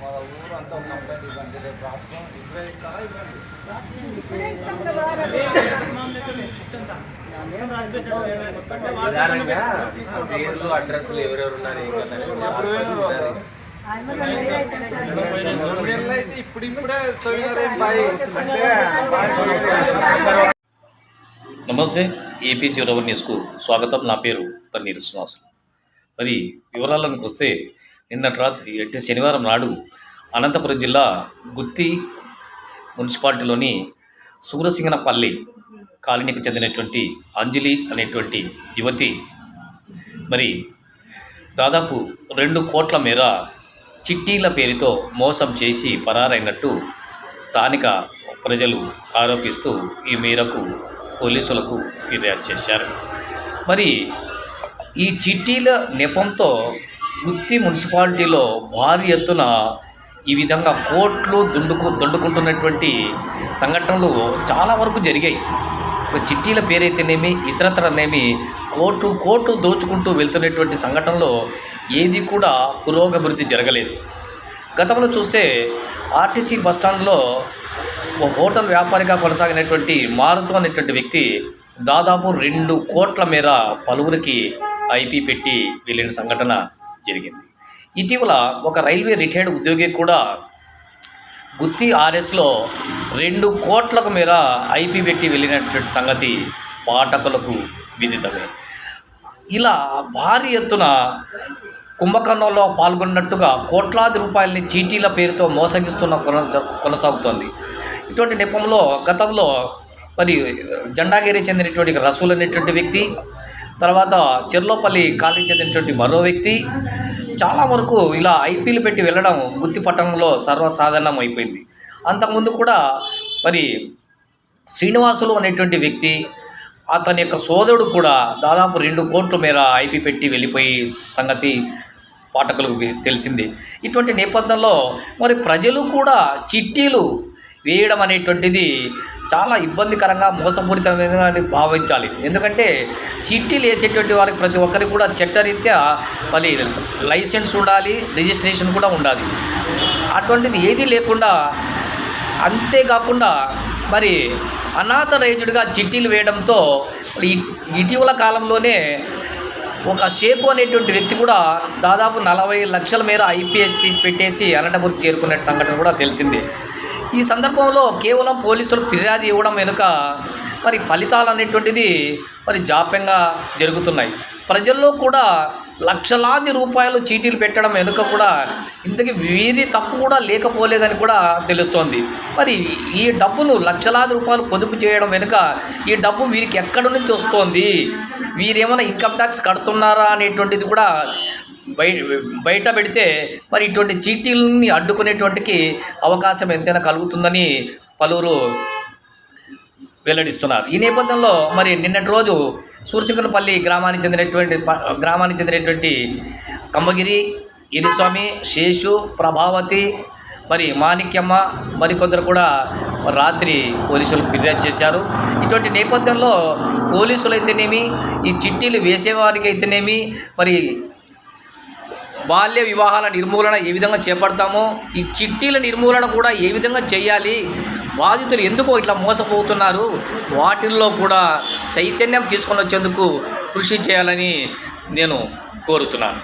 మా ఊరు అంతా కంప్లైంట్ ఇవ్వండి రేపు రాసుకో. ఇప్పుడే ఇస్తారా? ఇవ్వండి. ప్రధానంగా పేర్లు అడ్రస్లు ఎవరెవరు ఉన్నారు ఇప్పుడు ఇప్పుడే నమస్తే ఏపీ జీరో న్యూస్కు స్వాగతం. నా పేరు పన్నీరు శ్రీనివాసులు. మరి వివరాలకు వస్తే నిన్నటి రాత్రి అంటే శనివారం నాడు అనంతపురం జిల్లా గుత్తి మున్సిపాలిటీలోని సూరసింగనపల్లి కాలనీకి చెందినటువంటి అంజలి అనేటువంటి యువతి మరి దాదాపు రెండు కోట్ల మేర చిట్టీల పేరుతో మోసం చేసి పరారైనట్టు స్థానిక ప్రజలు ఆరోపిస్తూ ఈ మేరకు పోలీసులకు ఫిర్యాదు చేశారు. మరి ఈ చిట్టీల నెపంతో గుత్తి మున్సిపాలిటీలో భారీ ఎత్తున ఈ విధంగా కోట్లు దుండుకు దుండుకుంటున్నటువంటి సంఘటనలు చాలా వరకు జరిగాయి. చిట్టీల పేరైతేనేమి ఇతరత్రనేమి కోట్లు కోట్లు దోచుకుంటూ వెళ్తున్నటువంటి సంఘటనలో ఏది కూడా పురోగభివృద్ధి జరగలేదు. గతంలో చూస్తే ఆర్టీసీ బస్టాండ్లో ఓ హోటల్ వ్యాపారిగా కొనసాగినటువంటి మారుతు అనేటువంటి వ్యక్తి దాదాపు రెండు కోట్ల మేర పలువురికి ఐపీ పెట్టి వెళ్ళిన సంఘటన. జరిగింది. ఇటీవల ఒక రైల్వే రిటైర్డ్ ఉద్యోగి కూడా గుత్తి ఆర్ఎస్లో రెండు కోట్లకు మేర ఐపీ పెట్టి వెళ్ళినటువంటి సంగతి పాఠకులకు విదితమే. ఇలా భారీ ఎత్తున కుంభకర్ణంలో పాల్గొన్నట్టుగా కోట్లాది రూపాయలని చీటీల పేరుతో మోసగిస్తున్న కొనసా కొనసాగుతోంది. ఇటువంటి నెపంలో గతంలో మరి జెండాగిరి చెందినటువంటి రసూల్ అనేటువంటి వ్యక్తి తర్వాత చెర్లోపల్లి కాలనీకి చెందినటువంటి మరో వ్యక్తి చాలా వరకు ఇలా ఐపీలు పెట్టి వెళ్ళడం గుత్తి పట్టణంలో సర్వసాధారణం అయిపోయింది. అంతకుముందు కూడా మరి శ్రీనివాసులు అనేటువంటి వ్యక్తి అతని యొక్క సోదరుడు కూడా దాదాపు రెండు కోట్ల మేర ఐపీ పెట్టి వెళ్ళిపోయి సంగతి పాఠకులకు తెలిసింది. ఇటువంటి నేపథ్యంలో మరి ప్రజలు కూడా చిట్టీలు వేయడం అనేటువంటిది చాలా ఇబ్బందికరంగా మోసపూరితమైన భావించాలి. ఎందుకంటే చిట్టీలు వేసేటువంటి వారికి ప్రతి ఒక్కరికి కూడా చట్టరీత్యా మరి లైసెన్స్ ఉండాలి రిజిస్ట్రేషన్ కూడా ఉండాలి. అటువంటిది ఏదీ లేకుండా అంతేకాకుండా మరి అనాథరైజ్డ్గా చిట్టీలు వేయడంతో ఇటీవల కాలంలోనే ఒక షేకు అనేటువంటి వ్యక్తి కూడా దాదాపు నలభై లక్షల మేర ఐపీఎస్ పెట్టేసి అనంతపురం చేరుకునే సంఘటన కూడా తెలిసింది. ఈ సందర్భంలో కేవలం పోలీసులు ఫిర్యాదు ఇవ్వడం వెనుక మరి ఫలితాలు అనేటువంటిది మరి జాప్యంగా జరుగుతున్నాయి. ప్రజల్లో కూడా లక్షలాది రూపాయలు చీటీలు పెట్టడం వెనుక కూడా ఇంతకీ వీరి తప్పు కూడా లేకపోలేదని కూడా తెలుస్తోంది. మరి ఈ డబ్బును లక్షలాది రూపాయలు పొదుపు చేయడం వెనుక ఈ డబ్బు వీరికి ఎక్కడి నుంచి వస్తోంది? వీరేమైనా ఇన్కమ్ ట్యాక్స్ కడుతున్నారా అనేటువంటిది కూడా బయట పెడితే మరి ఇటువంటి చీటీలని అడ్డుకునేటువంటికి అవకాశం ఎంతైనా కలుగుతుందని పలువురు వెల్లడిస్తున్నారు. ఈ నేపథ్యంలో మరి నిన్నటి రోజు సూర్యశంకరపల్లి గ్రామానికి చెందినటువంటి గ్రామానికి చెందినటువంటి కమ్మగిరి ఇరిస్వామి శేషు ప్రభావతి మరి మాణిక్యమ్మ మరికొందరు కూడా రాత్రి పోలీసులు ఫిర్యాదు చేశారు. ఇటువంటి నేపథ్యంలో పోలీసులు అయితేనేమి ఈ చిట్టీలు వేసేవారికి అయితేనేమి మరి బాల్య వివాహాల నిర్మూలన ఏ విధంగా చేపడతామో ఈ చిట్టీల నిర్మూలన కూడా ఏ విధంగా చేయాలి బాధితులు ఎందుకు ఇట్లా మోసపోతున్నారు వాటిల్లో కూడా చైతన్యం తీసుకొని వచ్చేందుకు కృషి చేయాలని నేను కోరుతున్నాను.